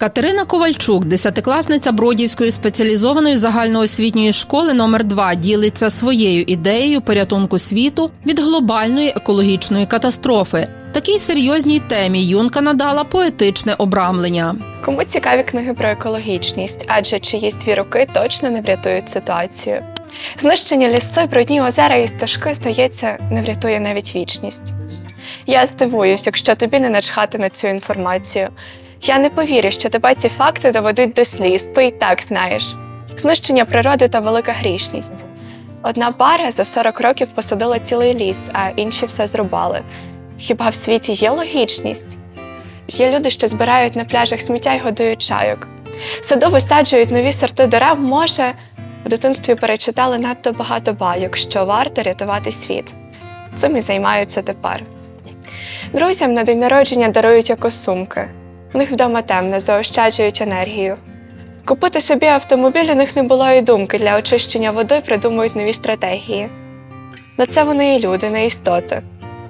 Катерина Ковальчук, десятикласниця Бродівської спеціалізованої загальноосвітньої школи номер 2 ділиться своєю ідеєю порятунку світу від глобальної екологічної катастрофи. Такій серйозній темі юнка надала поетичне обрамлення. Кому цікаві книги про екологічність, адже чиїсь дві руки точно не врятують ситуацію. Знищення ліси, брудні озера і стежки, здається, не врятує навіть вічність. Я здивуюсь, якщо тобі не начхати на цю інформацію. Я не повірю, що тебе ці факти доведуть до сліз, ти й так знаєш. Знищення природи та велика грішність. Одна пара за 40 років посадила цілий ліс, а інші все зрубали. Хіба в світі є логічність? Є люди, що збирають на пляжах сміття й годують чайок. Саду висаджують нові сорти дерев, може, в дитинстві перечитали надто багато байок, що варто рятувати світ. Цим і займаються тепер. Друзям на день народження дарують екосумки. У них вдома темне, заощаджують енергію. Купити собі автомобіль у них не було і думки для очищення води придумують нові стратегії. На це вони і люди, не істоти.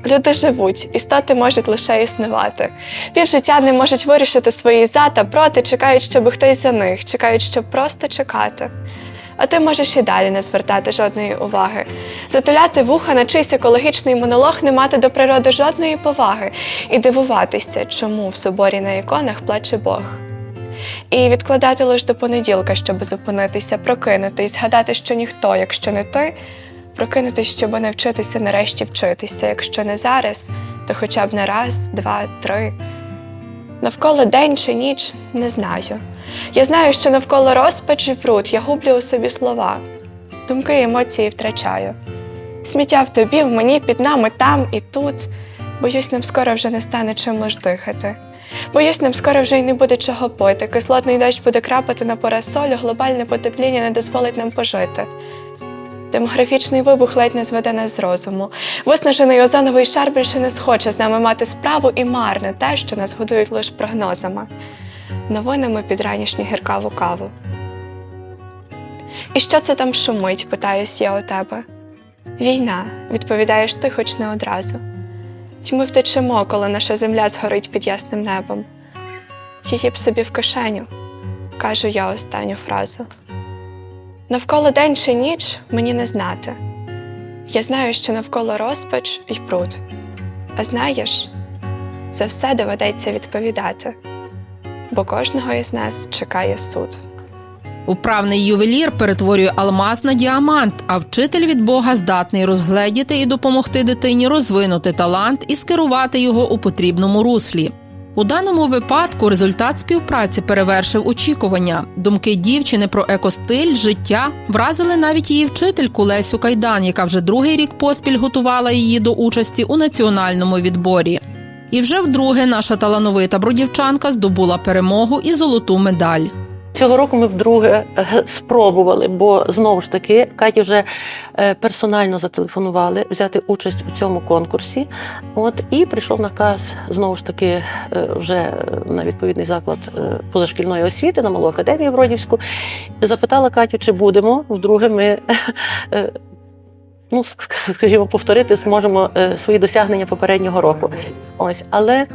Люди живуть, істоти можуть лише існувати. Півжиття не можуть вирішити свої за та проти, чекають, щоб хтось за них, чекають, щоб просто чекати. А ти можеш і далі не звертати жодної уваги, затуляти вуха на чийсь екологічний монолог, не мати до природи жодної поваги і дивуватися, чому в соборі на іконах плаче Бог. І відкладати лише до понеділка, щоб зупинитися, прокинутись, згадати, що ніхто, якщо не ти, прокинутись, щоб навчитися нарешті вчитися. Якщо не зараз, то хоча б не раз, два, три. Навколо день чи ніч не знаю. Я знаю, що навколо розпач і пруд я гублю у собі слова, думки і емоції втрачаю. Сміття в тобі, в мені, під нами, там і тут. Боюсь, нам скоро вже не стане чим лиш дихати. Боюсь, нам скоро вже й не буде чого пити. Кислотний дощ буде крапати на парасолю, глобальне потепління не дозволить нам пожити. Демографічний вибух ледь не зведе нас з розуму. Виснажений озоновий шар більше не схоче з нами мати справу і марне те, що нас годують лише прогнозами, новинами під ранішню гіркаву каву. І що це там шумить? питаюсь я у тебе. Війна, відповідаєш ти, хоч не одразу. Й ми втечемо, коли наша земля згорить під ясним небом. Її б собі в кишеню, кажу я останню фразу. Навколо день чи ніч мені не знати. Я знаю, що навколо розпач і пруд. А знаєш, за все доведеться відповідати, бо кожного із нас чекає суд. Управний ювелір перетворює алмаз на діамант, а вчитель від Бога здатний розгледіти і допомогти дитині розвинути талант і скерувати його у потрібному руслі. У даному випадку результат співпраці перевершив очікування. Думки дівчини про екостиль, життя вразили навіть її вчительку Лесю Кайдан, яка вже другий рік поспіль готувала її до участі у національному відборі. І вже вдруге наша талановита бродівчанка здобула перемогу і золоту медаль. Цього року ми вдруге е, спробували, бо знову ж таки Каті вже е, персонально зателефонували взяти участь у цьому конкурсі. От і прийшов наказ знову ж таки е, вже на відповідний заклад позашкільної освіти на малу академію Бродівську. Запитала Катю, чи будемо. Вдруге ми. Ну, скажімо, повторити зможемо свої досягнення попереднього року. Ось, але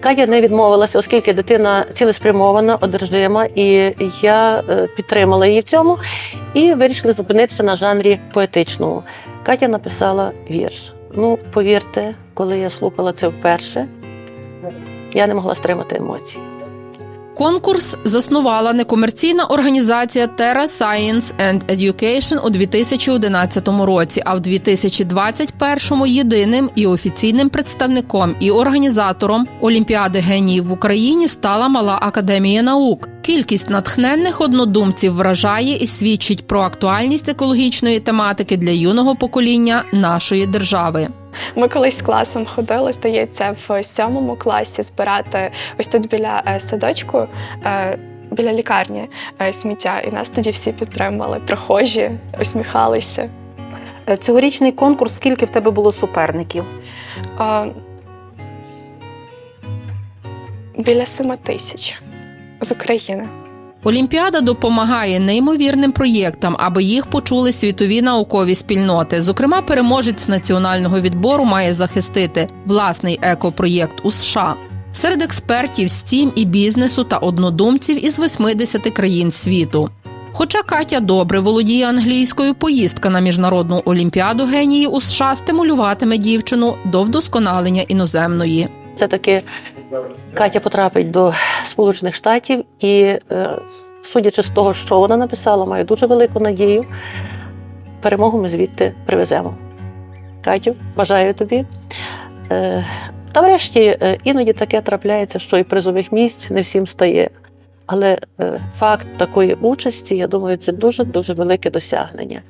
Катя не відмовилася, оскільки дитина цілеспрямована, одержима, і я е, підтримала її в цьому і вирішили зупинитися на жанрі поетичному. Катя написала вірш. Ну, повірте, коли я слухала це вперше, я не могла стримати емоцій. Конкурс заснувала некомерційна організація Terra Science and Education у 2011 році, а в 2021 єдиним і офіційним представником і організатором Олімпіади геніїв в Україні стала Мала Академія наук. Кількість натхненних однодумців вражає і свідчить про актуальність екологічної тематики для юного покоління нашої держави. Ми колись з класом ходили, здається, в сьомому класі збирати ось тут біля е, садочку. е, Біля лікарні е, сміття, і нас тоді всі підтримали, прохожі, усміхалися. Цьогорічний конкурс, скільки в тебе було суперників? Біля семи тисяч з України. Олімпіада допомагає неймовірним проєктам, аби їх почули світові наукові спільноти. Зокрема, переможець національного відбору має захистити власний екопроєкт у США. серед експертів з тім і бізнесу та однодумців із 80 країн світу. Хоча Катя добре володіє англійською, поїздка на міжнародну олімпіаду генії у США стимулюватиме дівчину до вдосконалення іноземної. Це таки Катя потрапить до Сполучених Штатів і, е, судячи з того, що вона написала, маю дуже велику надію. Перемогу ми звідти привеземо. Катю, бажаю тобі. Е, Та врешті е, іноді таке трапляється, що і призових місць не всім стає. Але факт такої участі, я думаю, це дуже дуже велике досягнення.